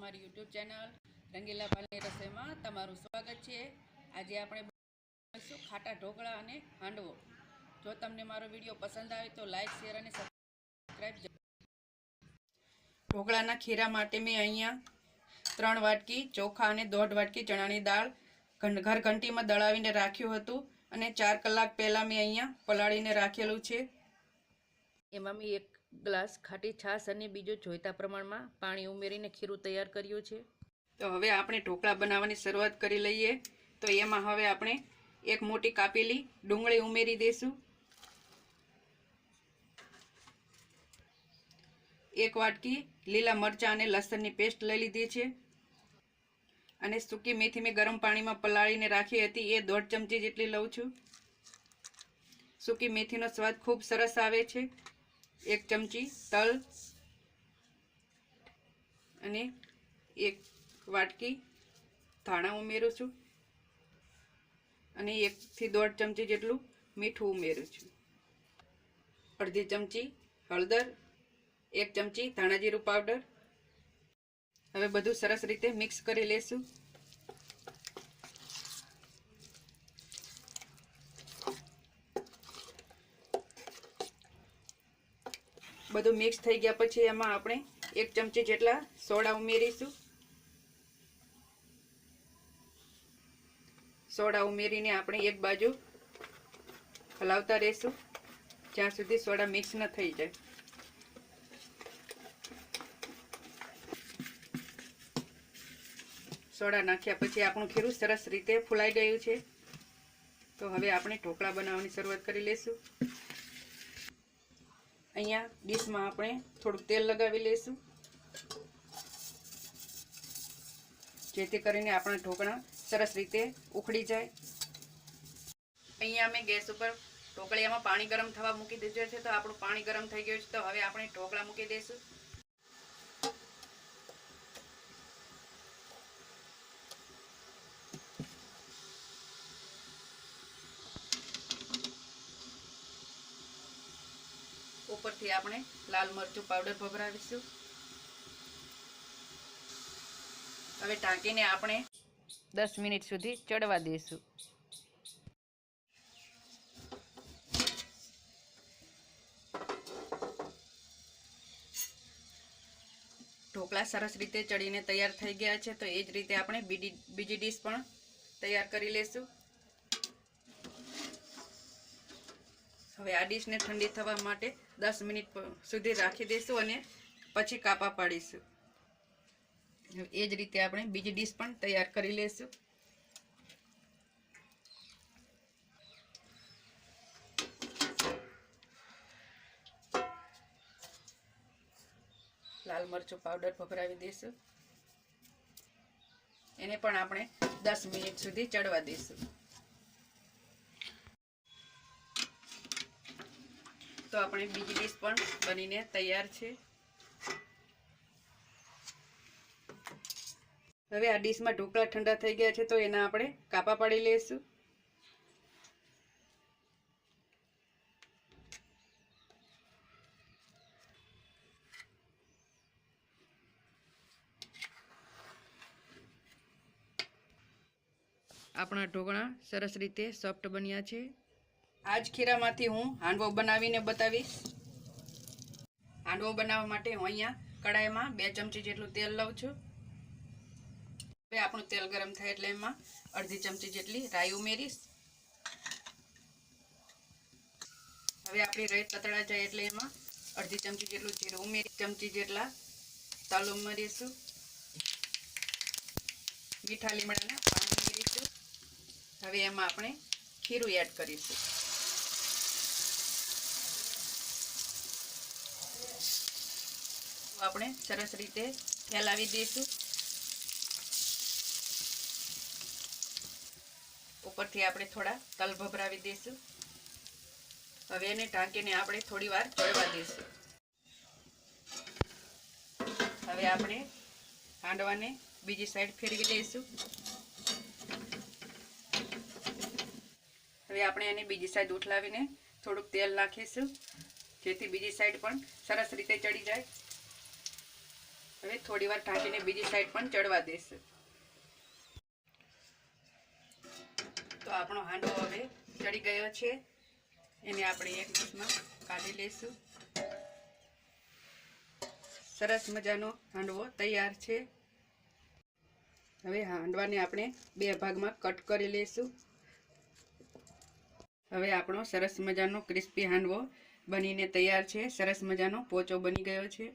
મારી YouTube channel રંગીલા પાલની રસોઈમાં તમારું સ્વાગત છે. આજે આપણે બનાવીશું ખાટા ઢોકળા અને હાંડવો. જો તમને મારો વીડિયો પસંદ આવે તો લાઈક, શેર અને સબસ્ક્રાઈબ ઢોકળાના ખીરા માટે મેં અહીંયા ત્રણ વાટકી ચોખા અને દોઢ વાટકી ચણાની દાળ ઘરઘંટીમાં ઘર ઘંટીમાં દળાવીને રાખ્યું હતું અને ચાર કલાક પહેલાં મેં અહીંયા પલાળીને રાખેલું છે. એમાં મેં એક ગ્લાસ ખાટી છાશ અને બીજો જોઈતા પ્રમાણમાં પાણી ઉમેરીને ખીરું તૈયાર કર્યું છે. તો હવે આપણે ઢોકળા બનાવવાની શરૂઆત કરી લઈએ. તો એમાં હવે આપણે એક મોટી કાપેલી ડુંગળી ઉમેરી દઈશું એક વાટકી લીલા મરચાં અને લસણની પેસ્ટ લઈ લીધી છે. અને સૂકી મેથી મેં ગરમ પાણીમાં પલાળીને રાખી હતી. એ દોઢ ચમચી જેટલી લઉં છું. સૂકી મેથીનો સ્વાદ ખૂબ સરસ આવે છે. એક ચમચી તલ અને એક વાટકી ધાણા ઉમેરું છું અને એકથી દોઢ ચમચી જેટલું મીઠું ઉમેરું છું. અડધી ચમચી હળદર, એક ચમચી ધાણા જીરું પાવડર. હવે બધું સરસ રીતે મિક્સ કરી લેશું. બધું મિક્સ થઈ ગયા પછી એમાં આપણે એક ચમચી જેટલા સોડા ઉમેરીશું. સોડા ઉમેરીને આપણે એક બાજુ હલાવતા રહીશું, જ્યાં સુધી સોડા મિક્સ ન થઈ જાય. સોડા નાખ્યા પછી આપણું ખીરું સરસ રીતે ફૂલાઈ ગયું છે. તો હવે આપણે ઢોકળા બનાવવાની શરૂઆત કરી લઈશું. અહીંયા ડીશમાં આપણે થોડુંક તેલ લગાવી લઈશું. જેથી કરીને આપણા ઢોકળા સરસ રીતે ઉખડી જાય. અહીંયા અમે ગેસ ઉપર ઢોકળિયામાં પાણી ગરમ થવા મૂકી દીધું છે, તો આપણું પાણી ગરમ થઈ ગયું છે, તો હવે આપણે ઢોકળા મૂકી દઈશું. ઉપરથી આપણે લાલ મરચું પાવડર ભભરાવીશું. હવે ટાંકીને આપણે દસ મિનિટ સુધી ચડવા દઈશું. ઢોકળા સરસ રીતે ચડીને તૈયાર થઈ ગયા છે, તો એ જ રીતે આપણે બીજી બીજી ડીશ પણ તૈયાર કરી લેશું. હવે આ ડીશને ઠંડી થવા માટે દસ મિનિટ સુધી રાખી દઈશું અને પછી કાપા પાડીશું. એ જ રીતે આપણે બીજી ડીશ પણ તૈયાર કરી લઈશું લાલ મરચું પાવડર ભભરાવી દઈશું. એને પણ આપણે દસ મિનિટ સુધી ચડવા દઈશું. તો આપણે બીજી ડીશ પણ બનીને તૈયાર છે. હવે આ ડીશમાં ઢોકળા ઠંડા થઈ ગયા છે તો એના આપણે કાપા પાડી લઈશું. આપણા ઢોકળા સરસ રીતે સોફ્ટ બન્યા છે. આ જ ખીરામાંથી હું હાંડવો બનાવીને બતાવીશ. હાંડવો બનાવવા માટે હું અહીંયા કડાઈમાં બે ચમચી જેટલું તેલ લઉં છું. હવે આપણું તેલ ગરમ થાય એટલે એમાં અડધી ચમચી જેટલી રાઈ ઉમેરીશ. હવે આપણી રાઈ તતડા જાય એટલે એમાં અડધી ચમચી જેટલું જીરું ઉમેરી ચમચી જેટલા તલ ઉમેરીશું. મીઠા લીમડાના પાણી ઉમેરીશું. હવે એમાં આપણે ખીરું એડ કરીશું. આપણે સરસ રીતે ફેલાવી દઈશું. ઉપરથી આપણે થોડા તલ ભભરાવી દઈશું. હવે એને ઢાંકીને આપણે થોડી વાર ચડવા દઈશું. હવે આપણે હાંડવાને બીજી સાઈડ ફેરવી દઈશું હવે આપણે એને બીજી સાઈડ ઉઠલાવીને થોડુંક તેલ નાખીશું, જેથી બીજી સાઈડ પણ સરસ રીતે ચડી જાય. હવે થોડી વાર ઢાંકીને બીજી સાઈડ પણ ચડવા દેશું. તો આપણો હાંડવો હવે ચડી ગયો છે. એને આપણે એક ડીશમાં કાઢી લઈશું. સરસ મજાનો હાંડવો તૈયાર છે. હવે હાંડવાને આપણે બે ભાગમાં કટ કરી લઈશું. હવે આપણો સરસ મજાનો ક્રિસ્પી હાંડવો બનીને તૈયાર છે. સરસ મજાનો પોચો બની ગયો છે.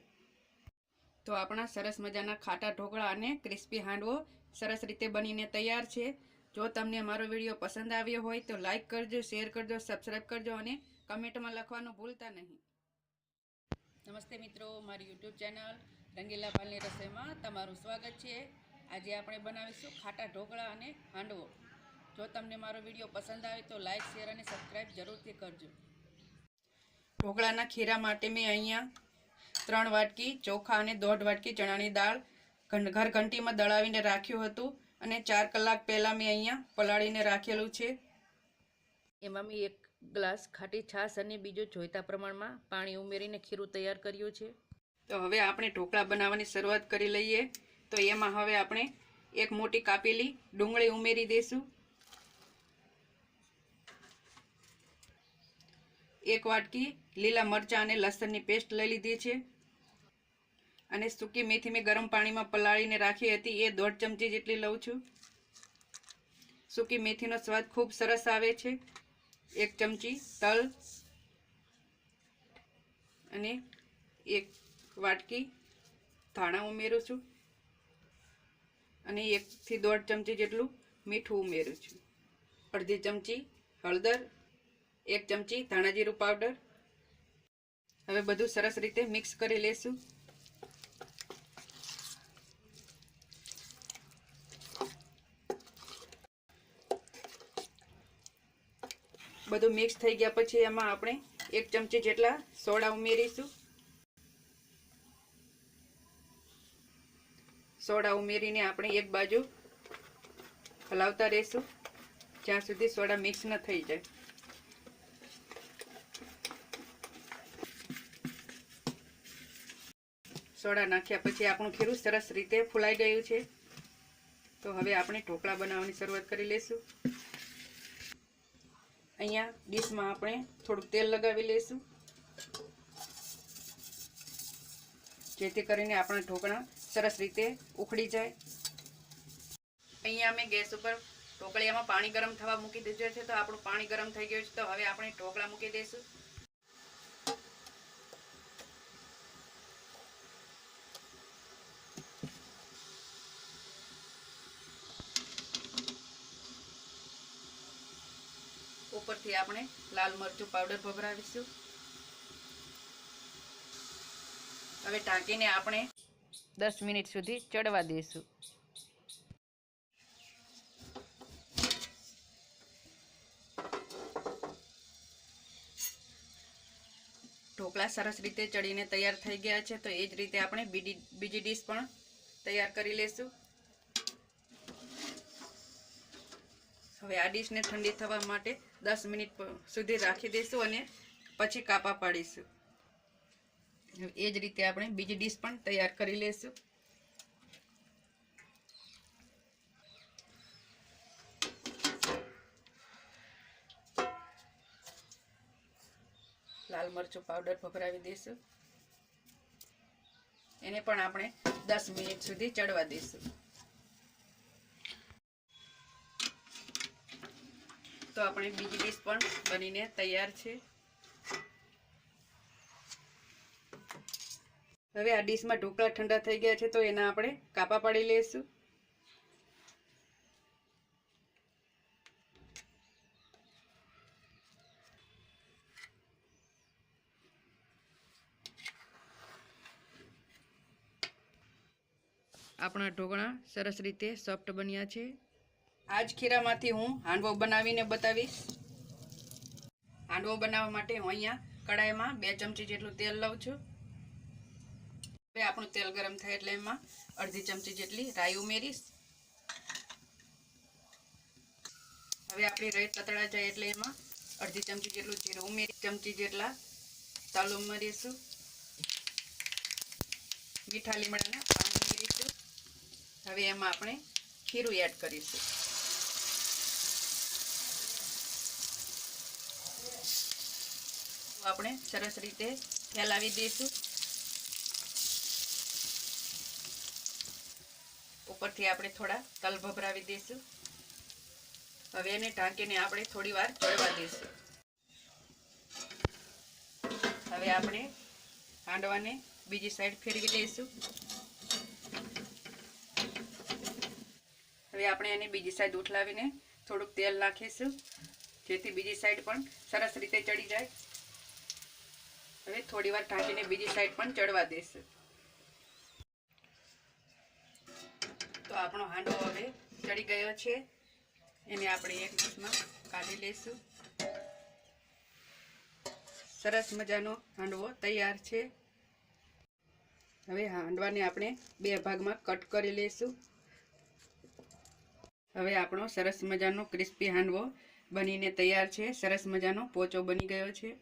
તો આપણા સરસ મજાના ખાટા ઢોકળા અને ક્રિસ્પી હાંડવો સરસ રીતે બનીને તૈયાર છે. જો તમને મારો વીડિયો પસંદ આવ્યો હોય તો લાઇક કરજો, શેર કરજો સબસ્ક્રાઈબ કરજો અને કમેન્ટમાં લખવાનું ભૂલતા નહીં. નમસ્તે મિત્રો, મારી યુટ્યુબ ચેનલ રંગીલા પાલની રસોઈમાં તમારું સ્વાગત છે. આજે આપણે બનાવીશું ખાટા ઢોકળા અને હાંડવો. જો તમને મારો વીડિયો પસંદ આવે તો લાઇક શેર અને સબસ્ક્રાઈબ જરૂરથી કરજો. ઢોકળાના ખીરા માટે મેં અહીંયા ત્રણ વાટકી ચોખા અને દોઢ વાટકી ચણાની દાળ ઘર ઘંટીમાં દળાવીને રાખ્યું હતું અને ચાર કલાક પહેલાં મેં અહીંયા પલાળીને રાખેલું છે. એમાં મેં એક ગ્લાસ ખાટી છાશ અને બીજું જોઈતા પ્રમાણમાં પાણી ઉમેરીને ખીરું તૈયાર કર્યું છે. તો હવે આપણે ઢોકળા બનાવવાની શરૂઆત કરી લઈએ. તો એમાં હવે આપણે એક મોટી કાપેલી ડુંગળી ઉમેરી દઈશું એક વાટકી લીલા મરચાં અને લસણની પેસ્ટ લઈ લીધી છે. અને સૂકી મેથી મેં ગરમ પાણીમાં પલાળીને રાખી હતી. એ દોઢ ચમચી જેટલી લઉં છું. સૂકી મેથીનો સ્વાદ ખૂબ સરસ આવે છે. એક ચમચી તલ અને એક વાટકી ધાણા ઉમેરું છું. અને એકથી દોઢ ચમચી જેટલું મીઠું ઉમેરું છું. અડધી ચમચી હળદર, એક ચમચી ધાણા જીરું પાવડર. હવે બધું સરસ રીતે મિક્સ કરી લેશું. બધું મિક્સ થઈ ગયા પછી એમાં આપણે એક ચમચી જેટલા સોડા ઉમેરીશું. સોડા ઉમેરીને આપણે એક બાજુ હલાવતા રહીશું, જ્યાં સુધી સોડા મિક્સ ન થઈ જાય. સોડા નાખ્યા પછી આપણું ખીરું સરસ રીતે ફૂલાઈ ગયું છે. તો હવે આપણે ઢોકળા બનાવવાની શરૂઆત કરી લઈશું. અહીંયા ડીશમાં આપણે થોડુંક તેલ લગાવી લઈશું. જેથી કરીને આપણા ઢોકળા સરસ રીતે ઉખડી જાય. અહીંયા અમે ગેસ ઉપર ઢોકળિયામાં પાણી ગરમ થવા મૂકી દીધું છે, તો આપણું પાણી ગરમ થઈ ગયું છે, તો હવે આપણે ઢોકળા મૂકી દઈશું. આપણે લાલ મરચું પાવડર ભભરાવીશું. હવે ટાંકીને આપણે દસ મિનિટ સુધી ચડવા દઈશું. ઢોકળા સરસ રીતે ચડીને તૈયાર થઈ ગયા છે, તો એ જ રીતે આપણે બીજી બીજી ડીશ પણ તૈયાર કરી લેશું. હવે આ ડીશને ઠંડી થવા માટે દસ મિનિટ સુધી રાખી દઈશું અને પછી કાપા પાડીશું. એ જ રીતે આપણે બીજી ડીશ પણ તૈયાર કરી લઈશું. લાલ મરચું પાવડર ભભરાવી દઈશું. એને પણ આપણે દસ મિનિટ સુધી ચડવા દઈશું. તો આપણે બીજી ડીશ પણ બનીને તૈયાર છે. હવે આ ડીશમાં ઢોકળા ઠંડા થઈ ગયા છે તો એના આપણે કાપા પાડી લઈશું. આપણા ઢોકળા સરસ રીતે સોફ્ટ બન્યા છે. આ જ ખીરામાંથી હું હાંડવો બનાવીને બતાવીશ. હાંડવો બનાવવા માટે હું અહીંયા કડાઈમાં બે ચમચી જેટલું તેલ લઉં છું. હવે આપણું તેલ ગરમ થાય એટલે એમાં અડધી ચમચી જેટલી રાઈ ઉમેરીશ. હવે આપણી રાઈ તતડા જાય એટલે એમાં અડધી ચમચી જેટલું જીરું ઉમેરી ચમચી જેટલા તલ ઉમેરીશું. મીઠા લીમડાના પાન હવે એમાં આપણે ખીરું એડ કરીશું. આપણે સરસ રીતે ફેલાવી દઈશું. ઉપરથી આપણે થોડા તલ ભભરાવી દઈશું. હવે એને ઢાંકીને આપણે થોડી વાર ચડવા દઈશું. હવે આપણે હાંડવાને બીજી સાઈડ ફેરવી દઈશું હવે આપણે એને બીજી સાઈડ ઉઠલાવીને થોડુંક તેલ નાખીશું, જેથી બીજી સાઈડ પણ સરસ રીતે ચડી જાય. હવે થોડી વાર ઢાંકીને બીજી સાઈડ પણ ચડવા દઈશું તો આપણો હાંડવો હવે ચડી ગયો છે. એને આપણે એક ડીશમાં કાઢી લઈશું. સરસ મજાનો હાંડવો તૈયાર છે. હવે હાંડવાને આપણે બે ભાગમાં કટ કરી લઈશું. હવે આપણો સરસ મજાનો ક્રિસ્પી હાંડવો બનીને તૈયાર છે. સરસ મજાનો પોચો બની ગયો છે.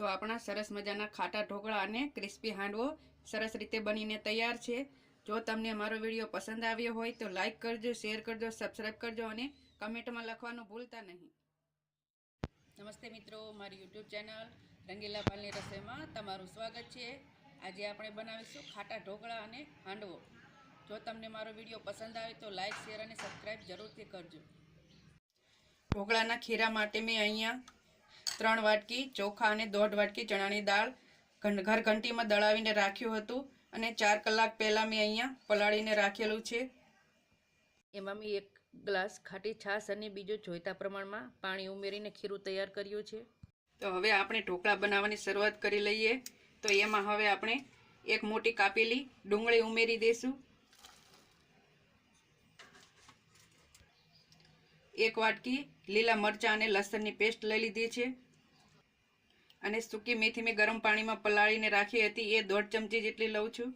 તો આપણા સરસ મજાના ખાટા ઢોકળા અને ક્રિસ્પી હાંડવો સરસ રીતે બનીને તૈયાર છે. જો તમને મારો વીડિયો પસંદ આવ્યો હોય તો લાઇક કરજો, શેર કરજો સબસ્ક્રાઈબ કરજો અને કમેન્ટમાં લખવાનું ભૂલતા નહીં. નમસ્તે મિત્રો, મારી યુટ્યુબ ચેનલ રંગીલા પાલની રસોઈમાં તમારું સ્વાગત છે. આજે આપણે બનાવીશું ખાટા ઢોકળા અને હાંડવો. જો તમને મારો વીડિયો પસંદ આવે તો લાઇક શેર અને સબસ્ક્રાઈબ જરૂરથી કરજો. ઢોકળાના ખીરા માટે મેં અહીંયા ત્રણ વાટકી ચોખા અને દોઢ વાટકી ચણાની દાળ ઘર ઘંટીમાં દળાવીને રાખ્યું હતું અને ચાર કલાક પહેલાં મેં અહીંયા પલાળીને રાખેલું છે. એમાં મેં એક ગ્લાસ ખાટી છાશ અને બીજું જોઈતા પ્રમાણમાં પાણી ઉમેરીને ખીરું તૈયાર કર્યું છે. તો હવે આપણે ઢોકળા બનાવવાની શરૂઆત કરી લઈએ. તો એમાં હવે આપણે એક મોટી કાપેલી ડુંગળી ઉમેરી દઈશું એક વાટકી લીલા મરચાં અને લસણની પેસ્ટ લઈ લીધી છે. અને સૂકી મેથી મેં ગરમ પાણીમાં પલાળીને રાખી હતી. એ દોઢ ચમચી જેટલી લઉં છું.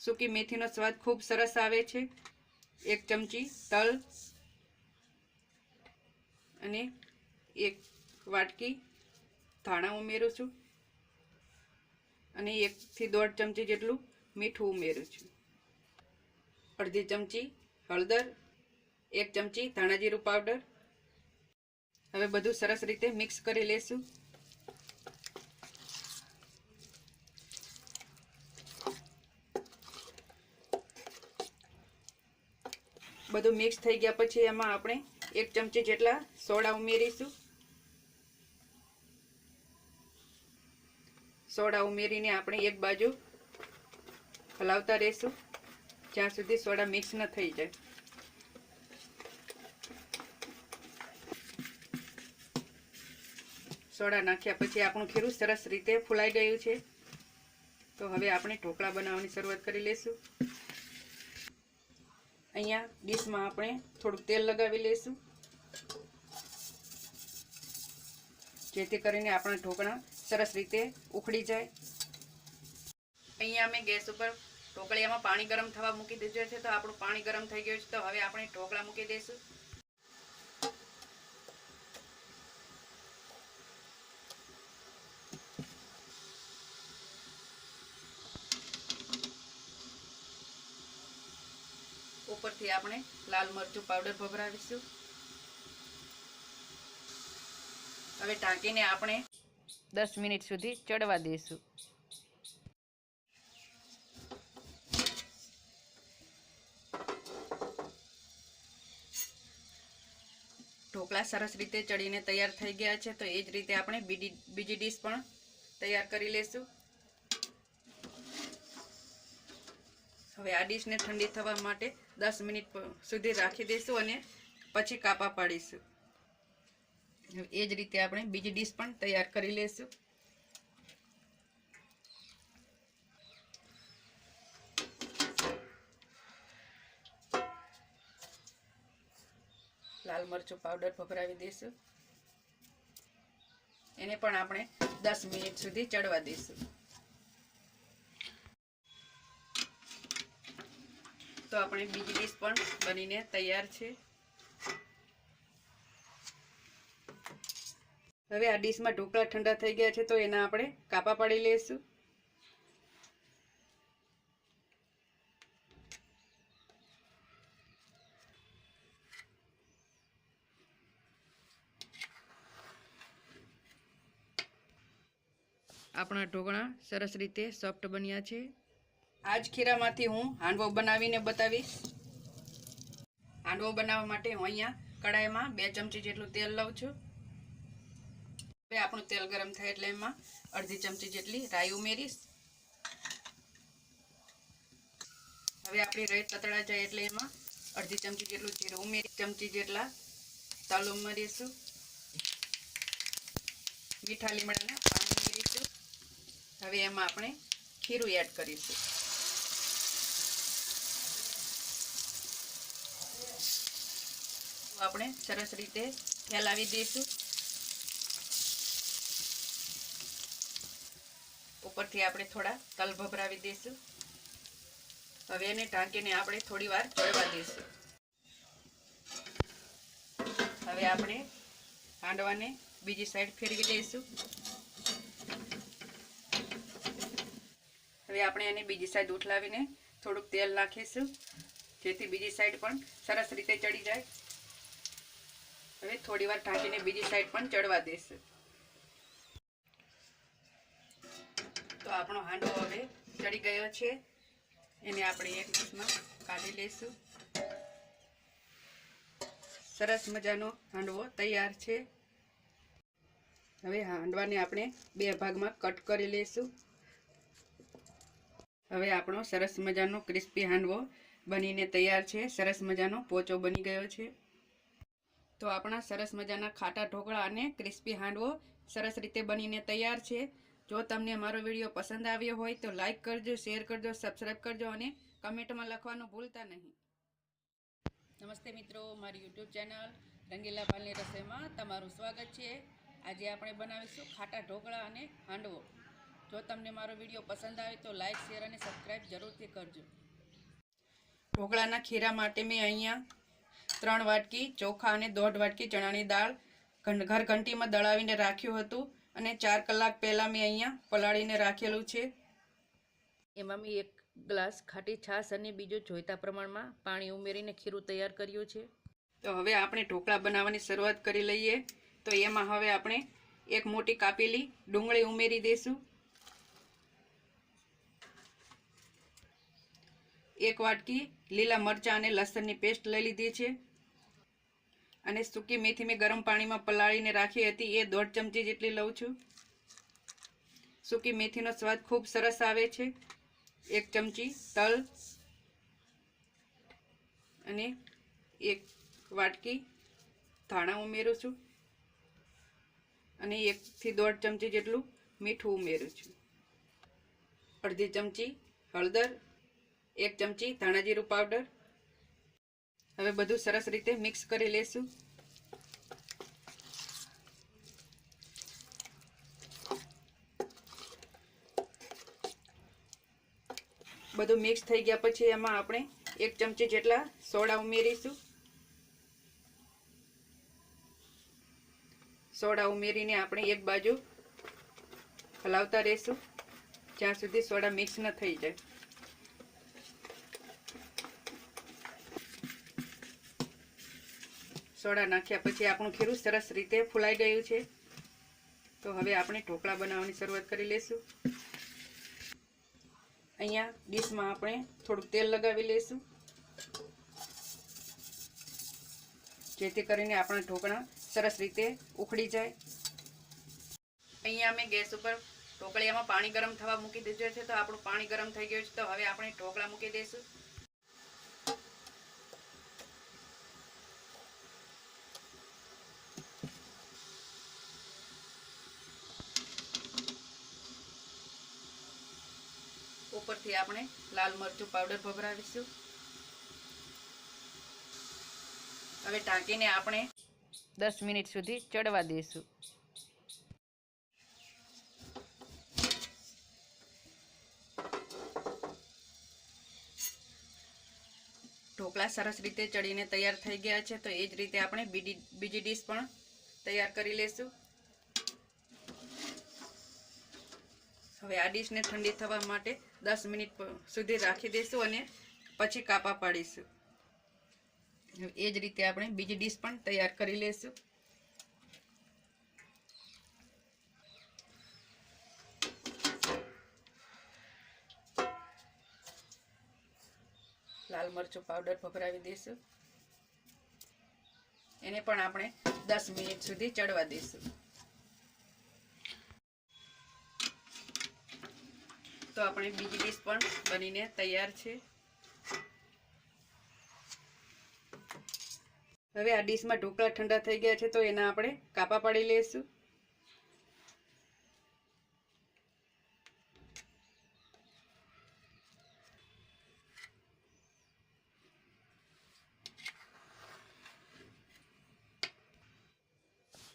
સૂકી મેથીનો સ્વાદ ખૂબ સરસ આવે છે. એક ચમચી તલ અને એક વાટકી ધાણા ઉમેરું છું. અને એકથી દોઢ ચમચી જેટલું મીઠું ઉમેરું છું. અડધી ચમચી હળદર, એક ચમચી ધાણા જીરું પાવડર હવે બધું સરસ રીતે મિક્સ કરી લેશું. બધું મિક્સ થઈ ગયા પછી એમાં આપણે એક ચમચી જેટલા સોડા ઉમેરીશું. સોડા ઉમેરીને આપણે એક બાજુ હલાવતા રહીશું. જ્યાં સુધી સોડા મિક્સ ન થઈ જાય. સોડા નાખ્યા પછી આપણું ખીરું સરસ રીતે ફૂલાઈ ગયું છે. તો હવે આપણે ઢોકળા બનાવવાની શરૂઆત કરી લઈશું અહીંયા ડીશમાં આપણે થોડુંક તેલ લગાવી લઈશું જેથી કરીને આપણા ઢોકળા સરસ રીતે ઉખડી જાય. અહીંયા અમે ગેસ ઉપર ઢોકળિયામાં પાણી ગરમ થવા મૂકી દીધું છે, તો આપણું પાણી ગરમ થઈ ગયું છે, તો હવે આપણે ઢોકળા મૂકી દઈશું. ઉપરથી આપણે લાલ મરચું પાવડર ભભરાવીશું. હવે ઢાંકીને આપણે દસ મિનિટ સુધી ચડવા દઈશું. ઢોકળા સરસ રીતે ચડીને તૈયાર થઈ ગયા છે, તો એ જ રીતે આપણે બીજી ડીશ પણ તૈયાર કરી લઈશું હવે આ ડીશને ઠંડી થવા માટે દસ મિનિટ સુધી રાખી દઈશું અને પછી કાપા પાડીશું. એ જ રીતે આપણે બીજી ડીશ પણ તૈયાર કરી લઈશું. લાલ મરચું પાવડર ભભરાવી દઈશું. એને પણ આપણે દસ મિનિટ સુધી ચડવા દઈશું. તો આપણે બીજી ડીશ પણ બનીને તૈયાર છે. હવે આ ડીશમાં ઢોકળા ઠંડા થઈ ગયા છે તો એના આપણે કાપા પાડી લઈશું. આપણા ઢોકળા સરસ રીતે સોફ્ટ બન્યા છે. આ જ ખીરામાંથી હું હાંડવો બનાવીને બતાવીશ. હાંડવો બનાવવા માટે હું અહીંયા કડાઈમાં બે ચમચી જેટલું તેલ લઉં છું. હવે આપણું તેલ ગરમ થાય એટલે એમાં અડધી ચમચી જેટલી રાઈ ઉમેરીશ. હવે આપણી રાઈ તતડા જાય એટલે એમાં અડધી ચમચી જેટલું જીરું ઉમેરી ચમચી જેટલા તલ ઉમેરીશું. મીઠા લીમડાના પાણી ઉમેરીશું. હવે એમાં આપણે ખીરું એડ કરીશું. આપણે સરસ રીતે ફેલાવી દઈશું ઉપરથી આપણે થોડા તલ ભભરાવી દઈશું. હવે એને ઢાંકીને આપણે થોડી વાર ચડવા દઈશું. હવે આપણે હાંડવાને બીજી સાઈડ ફેરવી દઈશું હવે આપણે એને બીજી સાઈડ ઉઠલાવીને થોડુંક તેલ નાખીશું, જેથી બીજી સાઈડ પણ સરસ રીતે ચડી જાય. હવે થોડી વાર ઢાંકીને બીજી સાઈડ પણ ચડવા દઈશું તો આપણો હાંડવો હવે ચડી ગયો છે. એને આપણે એક ડીશમાં કાઢી લઈશું. સરસ મજાનો હાંડવો તૈયાર છે. હવે હાંડવાને આપણે બે ભાગમાં કટ કરી લઈશું. હવે આપણો સરસ મજાનો ક્રિસ્પી હાંડવો બનીને તૈયાર છે. સરસ મજાનો પોચો બની ગયો છે. તો આપણા સરસ મજાના ખાટા ઢોકળા અને ક્રિસ્પી હાંડવો સરસ રીતે બનીને તૈયાર છે. જો તમને મારો વીડિયો પસંદ આવ્યો હોય તો લાઇક કરજો, શેર કરજો સબસ્ક્રાઈબ કરજો અને કમેન્ટમાં લખવાનું ભૂલતા નહીં. નમસ્તે મિત્રો, મારી યુટ્યુબ ચેનલ રંગીલા પાલની રસોઈમાં તમારું સ્વાગત છે. આજે આપણે બનાવીશું ખાટા ઢોકળા અને હાંડવો. જો તમને મારો વીડિયો પસંદ આવે તો લાઈક, શેર અને સબસ્ક્રાઈબ જરૂરથી કરજો. ઢોકળાના ખીરા માટે મેં અહીંયા ત્રણ વાટકી ચોખા અને દોઢ વાટકી ચણાની દાળ ઘર ઘંટીમાં દળાવીને રાખ્યું હતું અને ચાર કલાક પહેલાં મેં અહીંયા પલાળીને રાખેલું છે. એમાં મેં એક ગ્લાસ ખાટી છાશ અને બીજું જોઈતા પ્રમાણમાં પાણી ઉમેરીને ખીરું તૈયાર કર્યું છે. તો હવે આપણે ઢોકળા બનાવવાની શરૂઆત કરી લઈએ. તો એમાં હવે આપણે એક મોટી કાપેલી ડુંગળી ઉમેરી દઈશું એક વાટકી લીલા મરચાં અને લસણની પેસ્ટ લઈ લીધી છે. અને સૂકી મેથી મેં ગરમ પાણીમાં પલાળીને રાખી હતી, એ દોઢ ચમચી જેટલી લઉં છું. સૂકી મેથીનો સ્વાદ ખૂબ સરસ આવે છે. એક ચમચી તલ અને એક વાટકી ધાણા ઉમેરું છું. અને એકથી દોઢ ચમચી જેટલું મીઠું ઉમેરું છું. અડધી ચમચી હળદર, એક ચમચી ધાણા જીરું પાવડર હવે બધું સરસ રીતે મિક્સ કરી લેશું. બધું મિક્સ થઈ ગયા પછી એમાં આપણે એક ચમચી જેટલા સોડા ઉમેરીશું. સોડા ઉમેરીને આપણે એક બાજુ હલાવતા રહીશું, જ્યાં સુધી સોડા મિક્સ ન થઈ જાય. સોડા નાખ્યા પછી આપણું ખીરું સરસ રીતે ફૂલાઈ ગયું છે. તો હવે આપણે ઢોકળા બનાવવાની શરૂઆત કરી લઈશું. અહીંયા ડીશમાં આપણે થોડું તેલ લગાવી લઈશું. જેથી કરીને આપણા ઢોકળા સરસ રીતે ઉખડી જાય. અહીંયા અમે ગેસ ઉપર ઢોકળિયામાં પાણી ગરમ થવા મૂકી દીધું છે, તો આપણું પાણી ગરમ થઈ ગયું છે, તો હવે આપણે ઢોકળા મૂકી દઈશું. ઉપરથી આપણે લાલ મરચું પાવડર ભભરાવીશું. હવે ટાંકીને આપણે દસ મિનિટ સુધી ચડવા દઈશું. ઢોકળા સરસ રીતે ચડીને તૈયાર થઈ ગયા છે, તો એ જ રીતે આપણે બીજી બીજી ડીશ પણ તૈયાર કરી લેશું. હવે આ ડીશને ઠંડી થવા માટે દસ મિનિટ સુધી રાખી દઈશું અને પછી કાપા પાડીશું. એ જ રીતે આપણે બીજી ડીશ પણ તૈયાર કરી લઈશું. લાલ મરચું પાવડર ભભરાવી દઈશું. એને પણ આપણે દસ મિનિટ સુધી ચડવા દઈશું. તો આપણે બીજી ડીશ પણ બનીને તૈયાર છે. હવે આ ડીશમાં ઢોકળા ઠંડા થઈ ગયા છે તો એના આપણે કાપા પાડી લઈશું.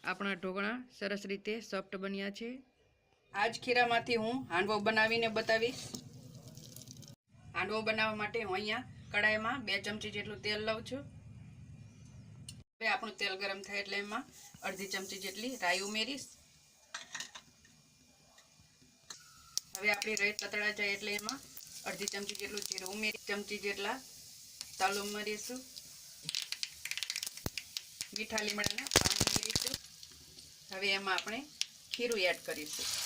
આપણા ઢોકળા સરસ રીતે સોફ્ટ બન્યા છે. આ જ ખીરામાંથી હું હાંડવો બનાવીને બતાવીશ. હાંડવો બનાવવા માટે હું અહીંયા કડાઈમાં બે ચમચી જેટલું તેલ લઉં છું. હવે આપણું તેલ ગરમ થાય એટલે એમાં અડધી ચમચી જેટલી રાઈ ઉમેરીશ. હવે આપણી રાઈ તતડા જાય એટલે એમાં અડધી ચમચી જેટલું જીરું ઉમેરી ચમચી જેટલા તલ ઉમેરીશું. મીઠા લીમડાના પાન ઉમેરીશું. હવે એમાં આપણે ખીરું એડ કરીશું.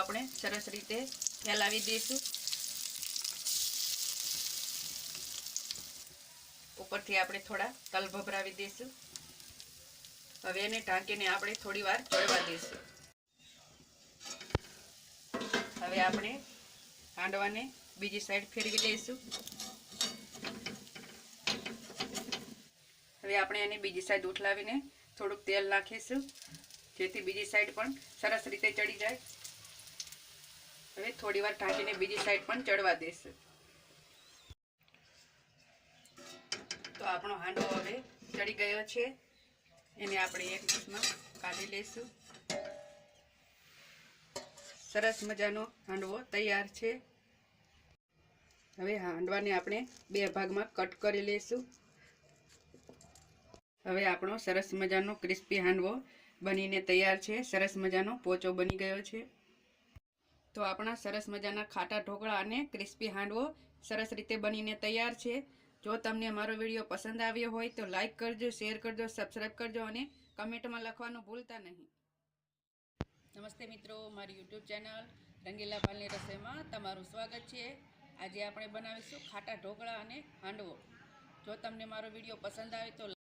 આપણે સરસ રીતે ફેલાવી દઈશું. ઉપરથી આપણે થોડા તલ ભભરાવી દઈશું. હવે એને ઢાંકીને આપણે થોડી વાર ચડવા દઈશું. હવે આપણે હાંડવાને બીજી સાઈડ ફેરવી લઈશું. હવે આપણે એને બીજી સાઈડ ઉઠલાવીને થોડુંક તેલ નાખીશું, જેથી બીજી સાઈડ પણ સરસ રીતે ચડી જાય. હવે થોડી વાર ઢાંકીને બીજી સાઈડ પણ ચડવા દઈશું તો આપણો હાંડવો હવે ચડી ગયો છે. એને આપણે એક ડીશમાં કાઢી લઈશું. સરસ મજાનો હાંડવો તૈયાર છે. હવે હાંડવાને આપણે બે ભાગમાં કટ કરી લઈશું. હવે આપણો સરસ મજાનો ક્રિસ્પી હાંડવો બનીને તૈયાર છે. સરસ મજાનો પોચો બની ગયો છે. તો આપણા સરસ મજાના ખાટા ઢોકળા અને ક્રિસ્પી હાંડવો સરસ રીતે બનીને તૈયાર છે. જો તમને મારો વીડિયો પસંદ આવ્યો હોય તો લાઇક કરજો, શેર કરજો સબસ્ક્રાઈબ કરજો અને કમેન્ટમાં લખવાનું ભૂલતા નહીં. નમસ્તે મિત્રો, મારી યુટ્યુબ ચેનલ રંગીલા પાલની રસોઈમાં તમારું સ્વાગત છે. આજે આપણે બનાવીશું ખાટા ઢોકળા અને હાંડવો. જો તમને મારો વીડિયો પસંદ આવે તો